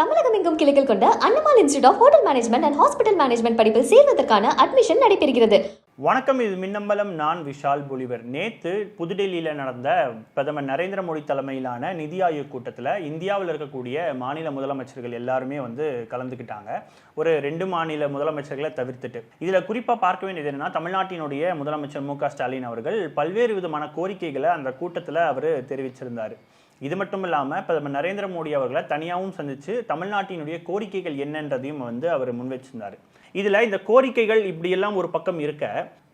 தமிழகம் எங்கும் கிளைகள் கொண்ட Annamal institute of hotel management and hospital management படிப்பில் சேர்வதற்கான அட்மிஷன் நடைபெறுகிறது. வணக்கம் இது மின்னம்பலம். நான் விஷால் பொலிவர். நேற்று புதுடெல்லியில் நடந்த பிரதமர் நரேந்திர மோடி தலைமையிலான நிதி ஆயோக் கூட்டத்தில் இந்தியாவில் இருக்கக்கூடிய மாநில முதலமைச்சர்கள் எல்லாருமே வந்து கலந்துக்கிட்டாங்க. ஒரு ரெண்டு மாநில முதலமைச்சர்களை தவிர்த்துட்டு. இதில் குறிப்பாக பார்க்க வேண்டியது என்னன்னா தமிழ்நாட்டினுடைய முதலமைச்சர் மு க ஸ்டாலின் அவர்கள் பல்வேறு விதமான கோரிக்கைகளை அந்த கூட்டத்தில் அவர் தெரிவிச்சிருந்தார். இது மட்டும் இல்லாமல் பிரதமர் நரேந்திர மோடி அவர்களை தனியாகவும் சந்தித்து தமிழ்நாட்டினுடைய கோரிக்கைகள் என்னன்றதையும் வந்து அவர் முன்வச்சிருந்தார். இதில் இந்த கோரிக்கைகள் இப்படியெல்லாம் ஒரு பக்கம் இருக்க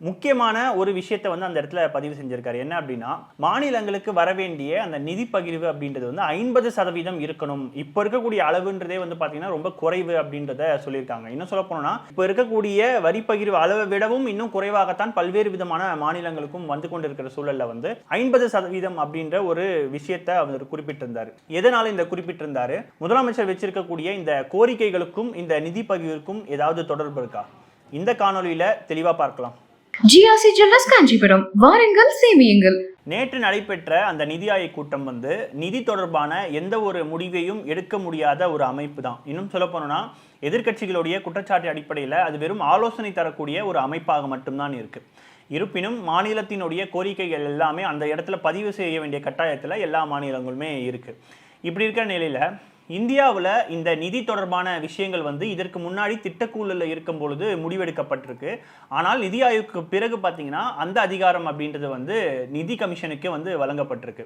முக்கியமான ஒரு விஷயத்தை வந்து அந்த இடத்துல பதிவு செஞ்சிருக்காரு. என்ன அப்படின்னா மாநிலங்களுக்கு வர வேண்டிய அந்த நிதி பகிர்வு அப்படின்றது வந்து ஐம்பது சதவீதம் இருக்கணும். இப்போ இருக்கக்கூடிய அளவுன்றதே வந்து பார்த்தீங்கன்னா ரொம்ப குறைவு அப்படின்றத சொல்லியிருக்காங்க. இன்னும் சொல்ல போனோம்னா இப்போ இருக்கக்கூடிய வரி பகிர்வு அளவை விடவும் இன்னும் குறைவாகத்தான் பல்வேறு விதமான மாநிலங்களுக்கும் வந்து கொண்டிருக்கிற சூழல்ல வந்து ஐம்பது சதவீதம் அப்படின்ற ஒரு விஷயத்தை அவர் குறிப்பிட்டிருந்தார். எதனால இந்த குறிப்பிட்டிருந்தாரு? முதலமைச்சர் வச்சிருக்கக்கூடிய இந்த கோரிக்கைகளுக்கும் இந்த நிதி பகிர்வுக்கும் ஏதாவது தொடர்பு இருக்கா? இந்த காணொலியில தெளிவா பார்க்கலாம். GRC jewellers Kanchipuram. வாருங்கள் சேமியுங்கள். நேற்று நடைபெற்ற அந்த நிதி ஆயோக் கூட்டம் வந்து நிதி தொடர்பான எந்த ஒரு முடிவையும் எடுக்க முடியாத ஒரு அமைப்பு தான். இன்னும் சொல்ல போனோம்னா எதிர்க்கட்சிகளுடைய குற்றச்சாட்டு அடிப்படையில் அது வெறும் ஆலோசனை தரக்கூடிய ஒரு அமைப்பாக மட்டும்தான் இருக்கு. இருப்பினும் மாநிலத்தினுடைய கோரிக்கைகள் எல்லாமே அந்த இடத்துல பதிவு செய்ய வேண்டிய கட்டாயத்தில் எல்லா மாநிலங்களுமே இருக்கு. இப்படி இருக்கிற நிலையில இந்தியாவில் இந்த நிதி தொடர்பான விஷயங்கள் வந்து இதற்கு முன்னாடி திட்டக்குழுல இருக்கும் பொழுது முடிவெடுக்கப்பட்டிருக்கு. ஆனால் நிதி ஆயோக்கு பிறகு பார்த்தீங்கன்னா அந்த அதிகாரம் அப்படின்றது வந்து நிதி கமிஷனுக்கு வந்து வழங்கப்பட்டிருக்கு.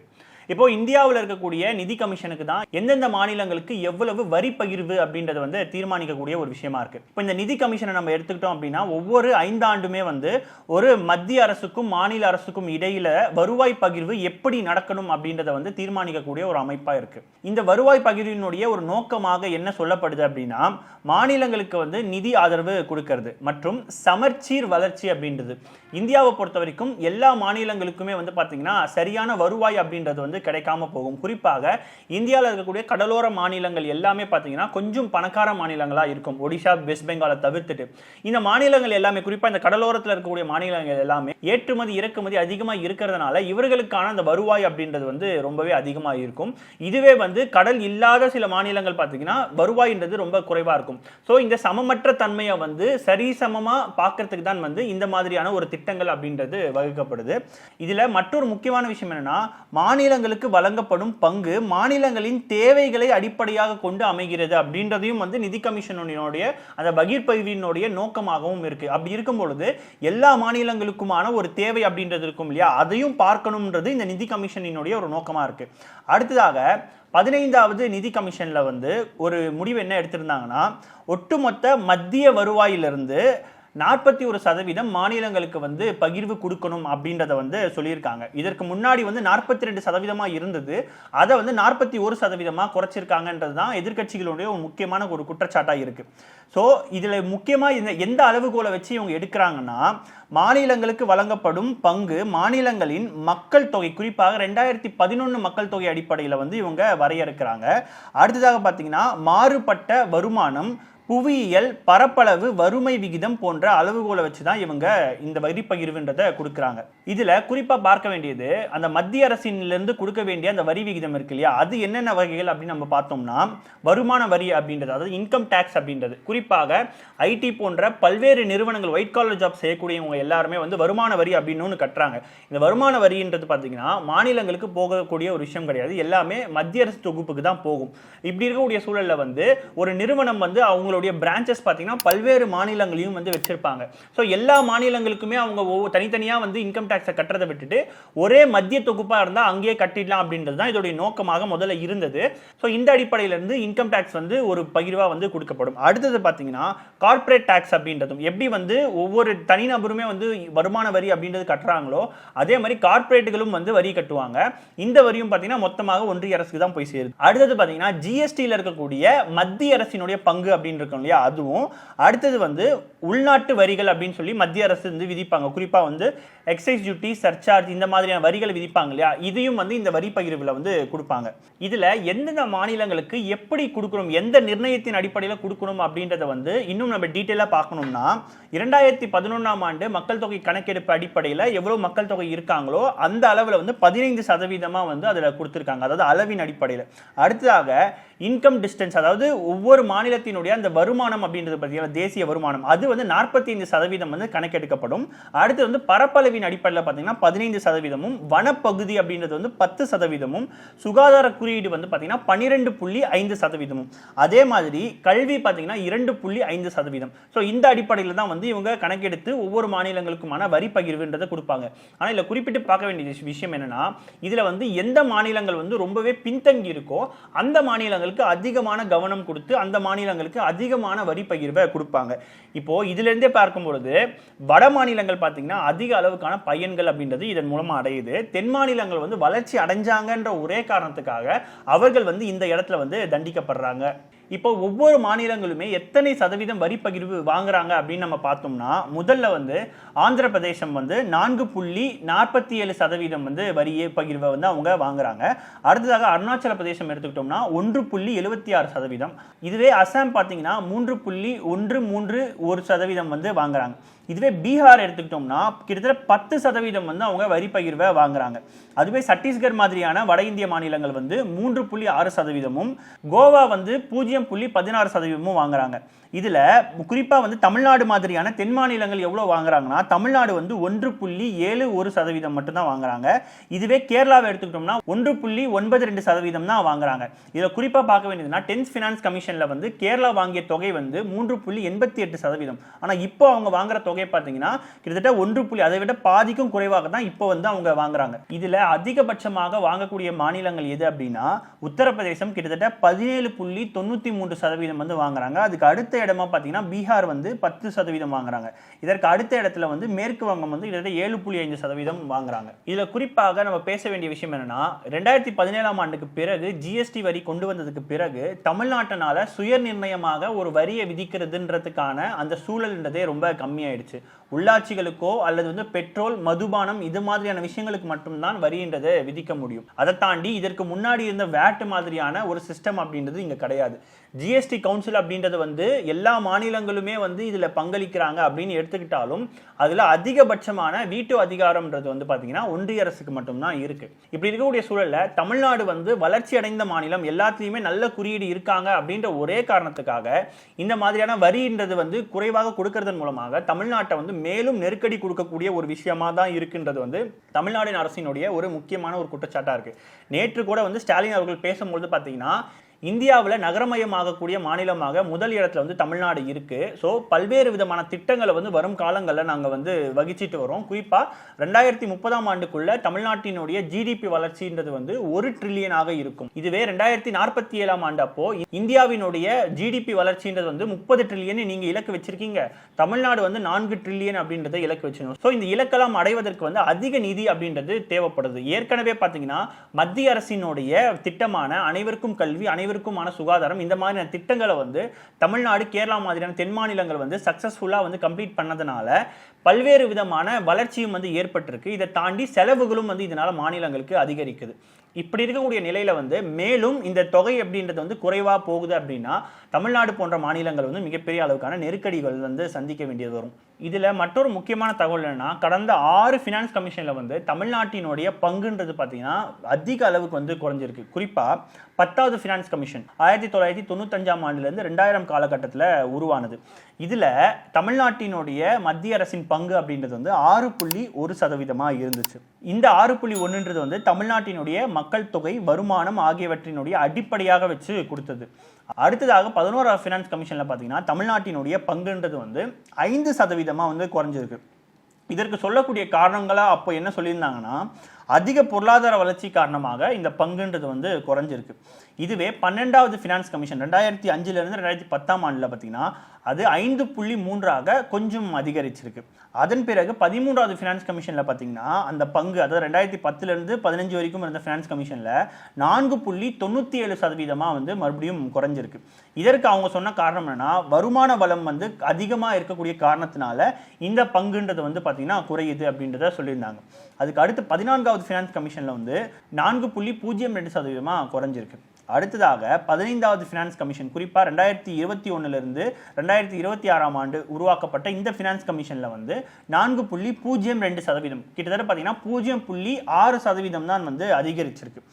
இப்போ இந்தியாவில் இருக்கக்கூடிய நிதி கமிஷனுக்கு தான் எந்தெந்த மாநிலங்களுக்கு எவ்வளவு வரி பகிர்வு அப்படின்றத வந்து தீர்மானிக்கக்கூடிய ஒரு விஷயமா இருக்கு. இப்போ இந்த நிதி கமிஷனை நம்ம எடுத்துக்கிட்டோம் அப்படின்னா ஒவ்வொரு ஐந்தாண்டுமே வந்து ஒரு மத்திய அரசுக்கும் மாநில அரசுக்கும் இடையில வருவாய் பகிர்வு எப்படி நடக்கணும் அப்படின்றத வந்து தீர்மானிக்கக்கூடிய ஒரு அமைப்பா இருக்கு. இந்த வருவாய் பகிர்வினுடைய ஒரு நோக்கமாக என்ன சொல்லப்படுது அப்படின்னா மாநிலங்களுக்கு வந்து நிதி ஆதரவு கொடுக்கிறது மற்றும் சமர்ச்சீர் வளர்ச்சி அப்படின்றது. இந்தியாவை பொறுத்த வரைக்கும் எல்லா மாநிலங்களுக்குமே வந்து பார்த்தீங்கன்னா சரியான வருவாய் அப்படின்றது வந்து கிடைக்காம போகும். குறிப்பாக இந்தியாவில் இருக்கக்கூடிய கடலோர மாநிலங்கள் எல்லாமே பார்த்தீங்கன்னா கொஞ்சம் பணக்கார மாநிலங்களாக இருக்கும். ஒடிஷா வெஸ்ட் பெங்காலை தவிர்த்துட்டு. இந்த மாநிலங்கள் எல்லாமே குறிப்பாக இந்த கடலோரத்தில் இருக்கக்கூடிய மாநிலங்கள் எல்லாமே ஏற்றுமதி இறக்குமதி அதிகமாக இருக்கிறதுனால இவர்களுக்கான அந்த வருவாய் அப்படின்றது வந்து ரொம்பவே அதிகமாக இருக்கும். இதுவே வந்து கடல் இல்லாத சில மாநிலங்கள் பார்த்தீங்கன்னா வருவாய்ன்றது ரொம்ப குறைவாக இருக்கும். ஸோ இந்த சமமற்ற தன்மையை வந்து சரிசமமாக பார்க்கறதுக்கு தான் வந்து இந்த மாதிரியான ஒரு திட்டம் திட்டங்கள் அப்படின்றது வகுக்கப்படுது. இதில் மற்றொரு முக்கியமான விஷயம் என்னென்னா மாநிலங்களுக்கு வழங்கப்படும் பங்கு மாநிலங்களின் தேவைகளை அடிப்படையாக கொண்டு அமைகிறது அப்படின்றதையும் வந்து நிதி கமிஷனுடைய அந்த பகிர்பகிர்வினுடைய நோக்கமாகவும் இருக்குது அப்படி இருக்கும் பொழுது எல்லா மாநிலங்களுக்குமான ஒரு தேவை அப்படின்றது இருக்கும் இல்லையா? அதையும் பார்க்கணுன்றது இந்த நிதி கமிஷனினுடைய ஒரு நோக்கமாக இருக்குது அடுத்ததாக பதினைந்தாவது நிதி கமிஷனில் வந்து ஒரு முடிவு என்ன எடுத்திருந்தாங்கன்னா ஒட்டுமொத்த மத்திய வருவாயிலிருந்து நாற்பத்தி ஒரு சதவீதம் மாநிலங்களுக்கு வந்து பகிர்வு கொடுக்கணும் அப்படின்றத வந்து சொல்லியிருக்காங்க. இதற்கு முன்னாடி வந்து நாற்பத்தி ரெண்டு சதவீதமா இருந்தது. அதை வந்து நாற்பத்தி ஒரு சதவீதமா குறைச்சிருக்காங்கன்றது தான் எதிர்க்கட்சிகளுடைய ஒரு முக்கியமான ஒரு குற்றச்சாட்டாக இருக்கு. ஸோ இதில் முக்கியமாக இந்த எந்த அளவுகோலை வச்சு இவங்க எடுக்கிறாங்கன்னா மாநிலங்களுக்கு வழங்கப்படும் பங்கு மாநிலங்களின் மக்கள் தொகை குறிப்பாக ரெண்டாயிரத்தி பதினொன்று மக்கள் தொகை அடிப்படையில் வந்து இவங்க வரையறுக்கிறாங்க. அடுத்ததாக பார்த்தீங்கன்னா மாறுபட்ட வருமானம் புவியியல் பரப்பளவு வறுமை விகிதம் போன்ற அளவுகோலை வச்சு தான் இவங்க இந்த வரி பகிர்வுன்றதை கொடுக்குறாங்க. இதில் குறிப்பாக பார்க்க வேண்டியது அந்த மத்திய அரசினிலிருந்து கொடுக்க வேண்டிய அந்த வரி விகிதம் இருக்கு இல்லையா? அது என்னென்ன வகைகள் அப்படின்னு நம்ம பார்த்தோம்னா வருமான வரி அப்படின்றது அதாவது இன்கம் டேக்ஸ் அப்படின்றது. குறிப்பாக ஐடி போன்ற பல்வேறு நிறுவனங்கள் ஒயிட் காலர் ஜாப் செய்யக்கூடியவங்க எல்லாருமே வந்து வருமான வரி அப்படின்னு ஒன்று கட்டுறாங்க. இந்த வருமான வரின்றது பார்த்தீங்கன்னா மாநிலங்களுக்கு போகக்கூடிய ஒரு விஷயம் கிடையாது. எல்லாமே மத்திய அரசு தொகுப்புக்கு தான் போகும். இப்படி இருக்கக்கூடிய சூழல்ல வந்து ஒரு நிறுவனம் வந்து அவங்களுடைய பிரான்ச்சஸ் பார்த்தீங்கன்னா பல்வேறு மாநிலங்களையும் வந்து வச்சிருப்பாங்க. ஸோ எல்லா மாநிலங்களுக்குமே அவங்க ஒவ்வொரு தனித்தனியாக வந்து இன்கம் டேக்ஸை கட்டுறதை விட்டுட்டு ஒரே மத்திய தொகுப்பாக இருந்தால் அங்கேயே கட்டிடலாம் அப்படின்றது தான் இதோடைய நோக்கமாக முதல்ல இருந்தது. ஸோ இந்த அடிப்படையிலேருந்து இன்கம் டேக்ஸ் வந்து ஒரு பகிர்வாக வந்து கொடுக்கப்படும். அடுத்தது பார்த்தீங்கன்னா கார்ப்பரேட் டேக்ஸ் அப்படின்றதும். எப்படி வந்து ஒவ்வொரு தனிநபருமே வந்து வருமான வரி அப்படின்றது கட்டுறாங்களோ அதே மாதிரி கார்ப்பரேட்டுகளும் வந்து வரி கட்டுவாங்க. இந்த வரியும் பார்த்தீங்கன்னா மொத்தமாக ஒன்றிய அரசுக்கு தான் போய் சேருது. அடுத்தது பார்த்தீங்கன்னா ஜிஎஸ்டியில் இருக்கக்கூடிய மத்திய அரசினுடைய பங்கு அப்படின்றது அப்படின்னு இல்லையா? அதுவும் அடுத்தது வந்து உள்நாட்டு வரிகள் அப்படின்னு சொல்லி மத்திய அரசு வந்து விதிப்பாங்க. குறிப்பாக வந்து எக்ஸைஸ் டியூட்டி சர்சார்ஜ் இந்த மாதிரியான வரிகளை விதிப்பாங்க இல்லையா? இதையும் வந்து இந்த வரி பகிர்வில் வந்து கொடுப்பாங்க. இதில் எந்தெந்த மாநிலங்களுக்கு எப்படி கொடுக்கணும் எந்த நிர்ணயத்தின் அடிப்படையில் கொடுக்கணும் அப்படின்றத வந்து இன்னும் நம்ம டீட்டெயிலாக பார்க்கணும்னா இரண்டாயிரத்தி பதினொன்றாம் ஆண்டு மக்கள் தொகை கணக்கெடுப்பு அடிப்படையில் எவ்வளோ மக்கள் தொகை இருக்காங்களோ அந்த அளவில் வந்து பதினைந்து சதவீதமாக வந்து அதில் கொடுத்துருக்காங்க. அதாவது அளவின் அடிப்படையில். அடுத்ததாக இன்கம் டிஸ்டன்ஸ் அதாவது ஒவ்வொரு மாநிலத்தினுடைய அந்த வருமானம் அப்படின்றது பார்த்தீங்கன்னா தேசிய வருமானம். அது வந்து நாற்பத்தி ஐந்து சதவீதம் வந்து கணக்கெடுக்கப்படும். அடுத்து வந்து பரப்பளவின் அடிப்படையில் பார்த்தீங்கன்னா பதினைந்து சதவீதமும் வனப்பகுதி அப்படின்றது வந்து பத்து சதவீதமும் சுகாதார குறியீடு வந்து பார்த்தீங்கன்னா பன்னிரெண்டு புள்ளி ஐந்து சதவீதமும். அதே மாதிரி கல்வி பார்த்தீங்கன்னா இரண்டு புள்ளி ஐந்து சதவீதம். ஸோ இந்த அடிப்படையில் தான் வந்து இவங்க கணக்கெடுத்து ஒவ்வொரு மாநிலங்களுக்குமான வரி பகிர்வுன்றதை கொடுப்பாங்க. ஆனால் இதில் குறிப்பிட்டு பார்க்க வேண்டிய விஷயம் என்னன்னா இதில் வந்து எந்த மாநிலங்கள் வந்து ரொம்பவே பின்தங்கி இருக்கோ அந்த மாநிலங்களுக்கு அதிகமான கவனம் கொடுத்து அந்த மாநிலங்களுக்கு அதிகமான வரி பகிர்வை கொடுப்பாங்க. இப்போ இதுலேருந்தே பார்க்கும் பொழுது வட மாநிலங்கள் பார்த்தீங்கன்னா அதிக அளவுக்கான பயன்கள் அப்படின்றது இதன் மூலமாக அடையுது. தென் மாநிலங்கள் வந்து வளர்ச்சி அடைஞ்சாங்கன்ற ஒரே காரணத்துக்காக அவர்கள் வந்து இந்த இடத்துல வந்து தண்டிக்கப்படுறாங்க. இப்போ ஒவ்வொரு மாநிலங்களுமே எத்தனை சதவீதம் வரி பகிர்வு வாங்குறாங்க அப்படின்னு நம்ம பார்த்தோம்னா முதல்ல வந்து ஆந்திர பிரதேசம் வந்து நான்கு புள்ளி நாற்பத்தி ஏழு சதவீதம் வந்து வரியை பகிர்வை வந்து அவங்க வாங்குறாங்க. அடுத்ததாக அருணாச்சல பிரதேசம் எடுத்துக்கிட்டோம்னா ஒன்று புள்ளி எழுபத்தி ஆறு சதவீதம். இதுவே அசாம் பார்த்தீங்கன்னா மூன்று புள்ளி ஒன்று மூன்று ஒரு சதவீதம் வந்து வாங்குறாங்க. இதுவே பீகார் எடுத்துக்கிட்டோம்னா கிட்டத்தட்ட பத்து சதவீதம் வந்து அவங்க வரி பகிர்வை வாங்குறாங்க. அதுவே சத்தீஸ்கர் மாதிரியான வட இந்திய மாநிலங்கள் வந்து மூன்று புள்ளி ஆறு சதவீதமும் கோவா வந்து பூஜ்ஜியம் புள்ளி பதினாறு சதவீதமும் வாங்குறாங்க. இதில் குறிப்பாக வந்து தமிழ்நாடு மாதிரியான தென் மாநிலங்கள் எவ்வளோ வாங்குறாங்கன்னா தமிழ்நாடு வந்து ஒன்று புள்ளி ஏழு ஒரு சதவீதம் மட்டும்தான் வாங்குறாங்க. இதுவே கேரளாவை எடுத்துக்கிட்டோம்னா ஒன்று புள்ளி ஒன்பது ரெண்டு சதவீதம் தான் வாங்குறாங்க. இதில் குறிப்பாக பார்க்க வேண்டியதுன்னா டென்த் ஃபினான்ஸ் கமிஷனில் வந்து கேரளா வாங்கிய தொகை வந்து மூன்று புள்ளி எண்பத்தி எட்டு சதவீதம். ஆனால் இப்போ அவங்க வாங்குற தொகை பார்த்தீங்கன்னா கிட்டத்தட்ட ஒன்று புள்ளி அதை விட பாதிக்கும் குறைவாக தான் இப்போ வந்து அவங்க வாங்குறாங்க. இதில் அதிகபட்சமாக வாங்கக்கூடிய மாநிலங்கள் எது அப்படின்னா உத்தரப்பிரதேசம் கிட்டத்தட்ட பதினேழு புள்ளி தொண்ணூற்றி மூன்று சதவீதம் வந்து வாங்குறாங்க. அதுக்கு அடுத்த இடமா பார்த்தீங்கன்னா பீகார் வந்து பத்து சதவீதம் வாங்குறாங்க. இதற்கு அடுத்த இடத்துல வந்து மேற்கு வங்கம் வந்து கிட்டத்தட்ட ஏழு புள்ளி ஐந்து சதவீதம் வாங்குறாங்க. இதில் குறிப்பாக நம்ம பேச வேண்டிய விஷயம் என்னன்னா ரெண்டாயிரத்தி பதினேழாம் ஆண்டுக்கு பிறகு ஜிஎஸ்டி வரி கொண்டு வந்ததுக்கு பிறகு தமிழ்நாட்டினால சுய நிர்ணயமாக ஒரு வரியை விதிக்கிறதுன்றதுக்கான அந்த சூழல்ன்றதே ரொம்ப கம்மியாயிடுச்சு. உள்ளாட்சிகளுக்கோ அல்லது வந்து பெட்ரோல் மதுபானம் இது மாதிரியான விஷயங்களுக்கு மட்டும்தான் வரின்றதை விதிக்க முடியும். அதை தாண்டி இதற்கு முன்னாடி இருந்த வேட் மாதிரியான ஒரு சிஸ்டம் அப்படின்றது இங்க கிடையாது. ஜிஎஸ்டி கவுன்சில் அப்படின்றது வந்து எல்லா மாநிலங்களுமே வந்து இதில் பங்களிக்கிறாங்க அப்படின்னு எடுத்துக்கிட்டாலும் அதில் அதிகபட்சமான வீட்டு அதிகாரம்ன்றது வந்து பார்த்தீங்கன்னா ஒன்றிய அரசுக்கு மட்டும்தான் இருக்கு. இப்படி இருக்கக்கூடிய சூழல்ல தமிழ்நாடு வந்து வளர்ச்சி அடைந்த மாநிலம் எல்லாத்துலேயுமே நல்ல குறியீடு இருக்காங்க அப்படின்ற ஒரே காரணத்துக்காக இந்த மாதிரியான வரின்றது வந்து குறைவாக கொடுக்கறதன் மூலமாக தமிழ்நாட்டை வந்து மேலும் நெருக்கடி கொடுக்கக்கூடிய ஒரு விஷயமா தான் இருக்குன்றது வந்து தமிழ்நாடு அரசினுடைய ஒரு முக்கியமான ஒரு குற்றச்சாட்டாக இருக்குது நேற்று கூட வந்து ஸ்டாலின் அவர்கள் பேசும்பொழுது பார்த்தீங்கன்னா இந்தியாவில் நகரமயமாகக்கூடிய மாநிலமாக முதல் இடத்துல வந்து தமிழ்நாடு இருக்குது ஸோ பல்வேறு விதமான திட்டங்களை வந்து வரும் காலங்களில் நாங்கள் வந்து வகிச்சிட்டு வரோம். குறிப்பாக ரெண்டாயிரத்தி முப்பதாம் ஆண்டுக்குள்ள தமிழ்நாட்டினுடைய ஜிடிபி வளர்ச்சின்றது வந்து ஒரு ட்ரில்லியனாக இருக்கும். இதுவே ரெண்டாயிரத்தி நாற்பத்தி ஏழாம் ஆண்டு அப்போ இந்தியாவினுடைய ஜிடிபி வளர்ச்சின்றது வந்து முப்பது ட்ரில்லியன் நீங்க இலக்கு வச்சிருக்கீங்க. தமிழ்நாடு வந்து நான்கு ட்ரில்லியன் அப்படின்றத இலக்கு வச்சிருக்கோம் ஸோ இந்த இலக்கெல்லாம் அடைவதற்கு வந்து அதிக நிதி அப்படின்றது தேவைப்படுது. ஏற்கனவே பார்த்தீங்கன்னா மத்திய அரசினுடைய திட்டமான அனைவருக்கும் கல்வி அனைவருக்குமான சுகாதாரம். இந்த மாதிரியான திட்டங்களை வந்து தமிழ்நாடு கேரளா மாதிரியான தென் மாநிலங்கள் வந்து சக்சஸ்ஃபுல்லாக வந்து கம்ப்ளீட் பண்ணதுனால பல்வேறு விதமான வளர்ச்சியும் வந்து ஏற்பட்டிருக்கு. இதை தாண்டி செலவுகளும் வந்து இதனால் மாநிலங்களுக்கு அதிகரிக்குது. இப்படி இருக்கக்கூடிய நிலையில வந்து மேலும் இந்த தொகை அப்படின்றது வந்து குறைவா போகுது அப்படின்னா தமிழ்நாடு போன்ற மாநிலங்கள் வந்து மிகப்பெரிய அளவுக்கான நெருக்கடிகள் வந்து சந்திக்க வேண்டியது வரும். இதில் மற்றொரு முக்கியமான தகவல் என்னென்னா கடந்த ஆறு ஃபினான்ஸ் கமிஷனில் வந்து தமிழ்நாட்டினுடைய பங்குன்றது பார்த்தீங்கன்னா அதிக அளவுக்கு வந்து குறைஞ்சிருக்கு. குறிப்பாக பத்தாவது ஃபினான்ஸ் கமிஷன் ஆயிரத்தி தொள்ளாயிரத்தி தொண்ணூத்தஞ்சாம் ஆண்டுலேருந்து ரெண்டாயிரம் காலகட்டத்தில் உருவானது. இதில் தமிழ்நாட்டினுடைய மத்திய அரசின் பங்கு அப்படின்றது வந்து ஆறு புள்ளி ஒரு சதவீதமாக இருந்துச்சு. இந்த ஆறு புள்ளி ஒன்றுன்றது வந்து தமிழ்நாட்டினுடைய மக்கள் தொகை வருமானம் ஆகியவற்றினுடைய அடிப்படையாக வச்சு கொடுத்தது. அடுத்ததாக பதினோரா ஃபினான்ஸ் கமிஷனில் பார்த்தீங்கன்னா தமிழ்நாட்டினுடைய பங்குன்றது வந்து ஐந்து சதவீதமாக வந்து குறைஞ்சிருக்கு. இதற்கு சொல்லக்கூடிய காரணங்களாக அப்போ என்ன சொல்லியிருந்தாங்கன்னா அதிக பொருளாதார வளர்ச்சி காரணமாக இந்த பங்குன்றது வந்து குறைஞ்சிருக்கு. இதுவே பன்னெண்டாவது ஃபினான்ஸ் கமிஷன் ரெண்டாயிரத்தி அஞ்சுலேருந்து ரெண்டாயிரத்தி பத்தாம் ஆண்டில் பார்த்தீங்கன்னா அது ஐந்து புள்ளி மூன்றாக கொஞ்சம் அதிகரிச்சிருக்கு. அதன் பிறகு பதிமூன்றாவது ஃபினான்ஸ் கமிஷனில் பார்த்தீங்கன்னா அந்த பங்கு அதாவது ரெண்டாயிரத்தி பத்துலேருந்து பதினஞ்சு வரைக்கும் இருந்த ஃபினான்ஸ் கமிஷனில் நான்கு புள்ளி தொண்ணூற்றி ஏழு சதவீதமாக வந்து மறுபடியும் குறைஞ்சிருக்கு. இதற்கு அவங்க சொன்ன காரணம் என்னன்னா வருமான வளம் வந்து அதிகமாக இருக்கக்கூடிய காரணத்தினால இந்த பங்குன்றது வந்து பார்த்தீங்கன்னா குறையுது அப்படின்றத சொல்லியிருந்தாங்க. அதுக்கு அடுத்து பதினான்காவது ஃபினான்ஸ் கமிஷனில் வந்து நான்கு புள்ளி பூஜ்ஜியம் ரெண்டு சதவீதமாக குறைஞ்சிருக்கு. அடுத்ததாக பதினைந்தாவது ஃபினான்ஸ் கமிஷன் குறிப்பாக ரெண்டாயிரத்தி இருபத்தி ஒன்றுலேருந்து ரெண்டாயிரத்தி இருபத்தி ஆறாம் ஆண்டு உருவாக்கப்பட்ட இந்த ஃபினான்ஸ் கமிஷனில் வந்து நான்கு புள்ளி பூஜ்ஜியம் ரெண்டு சதவீதம். கிட்டத்தட்ட பார்த்தீங்கன்னா பூஜ்ஜியம் புள்ளி ஆறு சதவீதம் தான் வந்து அதிகரிச்சிருக்கு.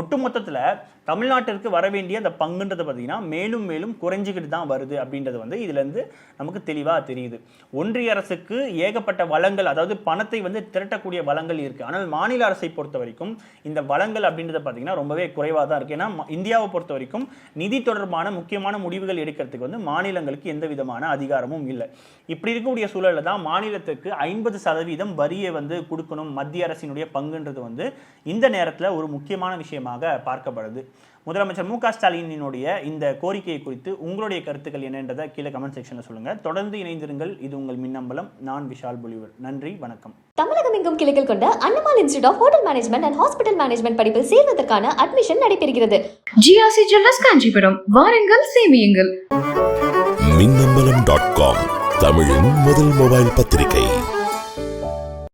ஒட்டுமொத்தத்தில் தமிழ்நாட்டிற்கு வர வேண்டிய அந்த பங்குன்றது பார்த்தீங்கன்னா மேலும் மேலும் குறைஞ்சிக்கிட்டு தான் வருது அப்படின்றது வந்து இதுலேருந்து நமக்கு தெளிவாக தெரியுது. ஒன்றிய அரசுக்கு ஏகப்பட்ட வளங்கள் அதாவது பணத்தை வந்து திரட்டக்கூடிய வளங்கள் இருக்குது ஆனால் மாநில அரசை பொறுத்த வரைக்கும் இந்த வளங்கள் அப்படின்றத பார்த்தீங்கன்னா ரொம்பவே குறைவாக தான் இருக்குது ஏன்னா இந்தியாவை பொறுத்த வரைக்கும் நிதி தொடர்பான முக்கியமான முடிவுகள் எடுக்கிறதுக்கு வந்து மாநிலங்களுக்கு எந்த விதமான அதிகாரமும் இல்லை. இப்படி இருக்கக்கூடிய சூழலில் தான் மாநிலத்துக்கு ஐம்பது சதவீதம் வரியை வந்து கொடுக்கணும் மத்திய அரசினுடைய பங்குன்றது வந்து இந்த நேரத்தில் ஒரு முக்கியமான விஷயமாக பார்க்கப்படுது. முதலமைச்சர் மு க ஸ்டாலினினுடைய இந்த கோரிக்கையை குறித்து உங்களுடைய கருத்துக்கள் என்னன்றதை கீழே கமெண்ட் செக்ஷனில் சொல்லுங்கள் தொடர்ந்து இணைந்திருங்கள். இது உங்கள் மின்னம்பலம். நான் விஷால் பொலிவர் நன்றி. வணக்கம். தமிழகம் எங்கும் கிளைகள் கொண்ட Annamal institute of hotel management and hospital management படிப்பில் சேர்வதற்கான அட்மிஷன் நடைபெறுகிறது. GRC jewellers Kanchipuram. வாருங்கள் சேமியுங்கள். மின்னம்பலம் டாட் காம் தமிழின் முதல் மொபைல் பத்திரிகை.